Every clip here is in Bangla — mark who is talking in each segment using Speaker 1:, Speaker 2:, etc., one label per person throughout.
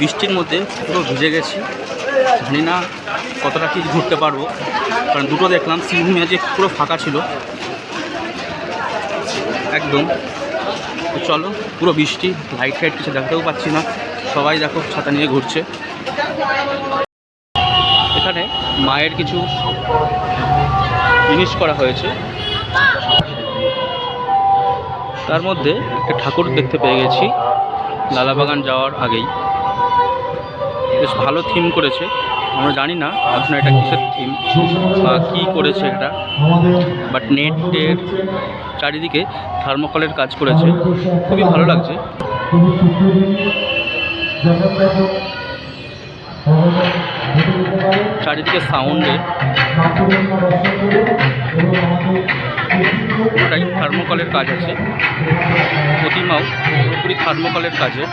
Speaker 1: বৃষ্টির মধ্যে পুরো ভিজে গেছি। জানি না কতটা কি ঘুরতে পারব। কারণ দুটো দেখলাম সিংভূমি আজকে পুরো ফাঁকা ছিল। একদম। চলো, পুরো বৃষ্টি লাইট ফাইট কিছু দেখাতেও পাচ্ছি না। সবাই দেখো, ছাতা নিয়ে ঘুরছে। এখানে মায়ের কিছু জিনিস করা হয়েছে। তার মধ্যে একটা ঠাকুর দেখতে পেয়ে গেছি। লালাবাগান যাওয়ার আগেই। বেশ ভালো থিম করেছে। আমরা জানি না এখন এটা কিসের থিম বা কী করেছে এটা। বাট নেটের চারিদিকে থার্মোকলের কাজ করেছে। খুবই ভালো লাগছে। চারিদিকে সাউন্ডে পুরোটাই থার্মোকলের কাজ আছে। প্রতিমাও পুরোপুরি থার্মোকলের কাজে।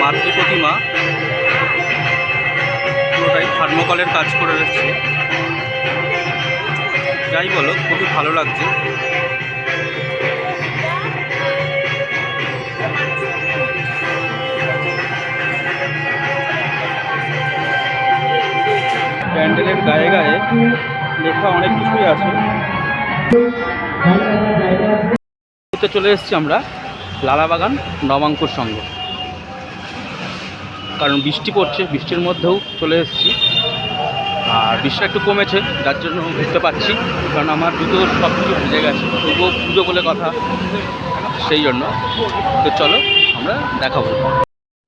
Speaker 1: মাতৃ প্রতিমা পুরোটাই থার্মোকলের কাজ করে রয়েছে যাই বলো, খুবই ভালো লাগছে। প্যান্ডেলের গায়ে গায়ে লেখা অনেক কিছুই আছে। চলে এসেছি আমরা লালাবাগান নবাঙ্কুর সঙ্গ কারণ বৃষ্টি পড়ছে, বৃষ্টির মধ্যেও চলে এসেছি। আর বৃষ্টি একটু কমেছে, যার জন্য বুঝতে পারছি, কারণ আমার জুতো সব কিছু ভিজে গেছে, তবুও পুজো বলে কথা, সেই জন্য। তো চলো, আমরা দেখাবো।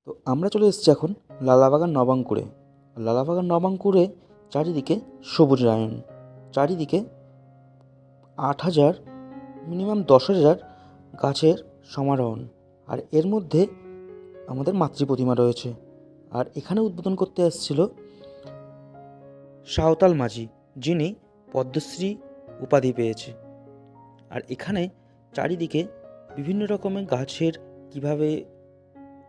Speaker 2: তো আমরা চলে এসেছি এখন লালাবাগান নবাঙ্কুরে। লালাবাগান নবাঙ্কুরে চারিদিকে সবুজ রায়ন চারিদিকে আট হাজার, মিনিমাম দশ হাজার গাছের সমারোহণ। আর এর মধ্যে আমাদের মাতৃ প্রতিমা রয়েছে। আর এখানে উদ্বোধন করতে এসেছিল সাঁওতাল মাঝি, যিনি পদ্মশ্রী উপাধি পেয়েছে। আর এখানে চারিদিকে বিভিন্ন রকমের গাছের কীভাবে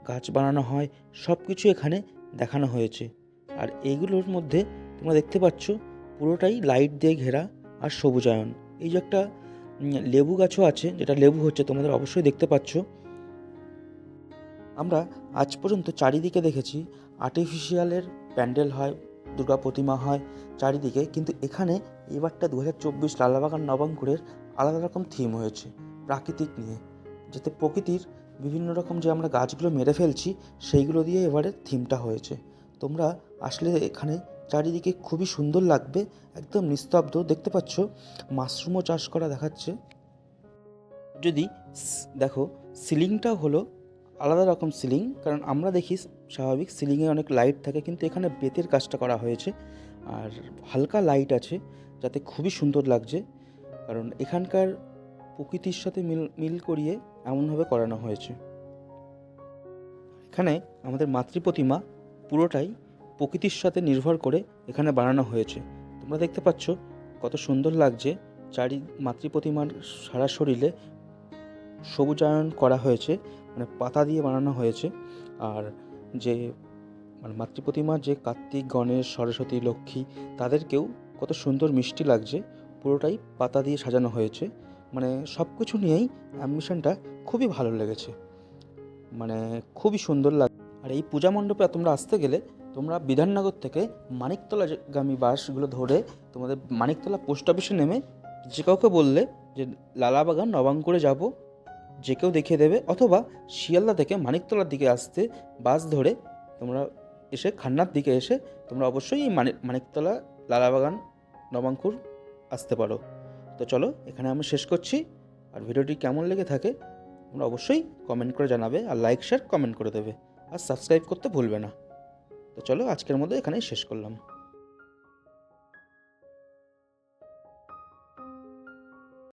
Speaker 2: গাছ বানানো হয় সব কিছু এখানে দেখানো হয়েছে। আর এইগুলোর মধ্যে তোমরা দেখতে পাচ্ছ, পুরোটাই লাইট দিয়ে ঘেরা আর সবুজায়ন। এই যে একটা লেবু গাছও আছে, যেটা লেবু হচ্ছে তোমাদের অবশ্যই দেখতে পাচ্ছ। আমরা আজ পর্যন্ত চারিদিকে দেখেছি আর্টিফিশিয়ালের প্যান্ডেল হয়, দুর্গা প্রতিমা হয় চারিদিকে, কিন্তু এখানে এবারটা দু হাজার চব্বিশ লালাবাগান নবাঙ্কুরের আলাদা রকম থিম হয়েছে, প্রাকৃতিক নিয়ে। যাতে প্রকৃতির বিভিন্ন রকম যে আমরা গাছগুলো মেরে ফেলছি, সেইগুলো দিয়ে এবারে থিমটা হয়েছে। তোমরা আসলে এখানে চারিদিকে খুবই সুন্দর লাগবে, একদম নিস্তব্ধ। দেখতে পাচ্ছ, মাশরুমও চাষ করা দেখাচ্ছে। যদি দেখো সিলিংটাও হলো আলাদা রকম সিলিং, কারণ আমরা দেখি স্বাভাবিক সিলিংয়ে অনেক লাইট থাকে, কিন্তু এখানে বেতের কাজটা করা হয়েছে। আর হালকা লাইট আছে, যাতে খুবই সুন্দর লাগছে। কারণ এখানকার প্রকৃতির সাথে মিল মিল করিয়ে এমনভাবে করানো হয়েছে। এখানে আমাদের মাতৃ প্রতিমা পুরোটাই প্রকৃতির সাথে নির্ভর করে এখানে বানানো হয়েছে। তোমরা দেখতে পাচ্ছ কত সুন্দর লাগছে। চারি মাতৃ প্রতিমার সারা শরীরে সবুজায়ন করা হয়েছে মানে পাতা দিয়ে বানানো হয়েছে। আর যে মানে মাতৃ প্রতিমার যে কার্তিক, গণেশ, সরস্বতী, লক্ষ্মী, তাদেরকেও কত সুন্দর মিষ্টি লাগছে, পুরোটাই পাতা দিয়ে সাজানো হয়েছে। মানে সব কিছু নিয়েই অ্যাম্বিশনটা খুবই ভালো লেগেছে। মানে খুবই সুন্দর লাগে, আর এই পূজা মণ্ডপে তোমরা আসতে গেলে, তোমরা বিধাননগর থেকে মানিকতলা যে- গামী বাসগুলো ধরে তোমাদের মানিকতলা পোস্ট অফিসে নেমে যে কাউকে বললে যে, লালাবাগান, নবাঙ্কুরে যাব। যে কেউ দেখিয়ে দেবে, অথবা শিয়ালদা থেকে মানিকতলার দিকে আসতে বাস ধরে তোমরা এসে খান্নার দিকে এসে তোমরা অবশ্যই এই মানিক মানিকতলা লালাবাগান নবাঙ্কুর আসতে পারো। তো চলো, এখানে আমি শেষ করছি। আর ভিডিওটি কেমন লেগে থাকে, তোমরা অবশ্যই কমেন্ট করে জানাবে, আর লাইক শেয়ার কমেন্ট করে দেবে। আর সাবস্ক্রাইব করতে ভুলবে না। তো চলো, আজকের মধ্যে এখানেই শেষ করলাম।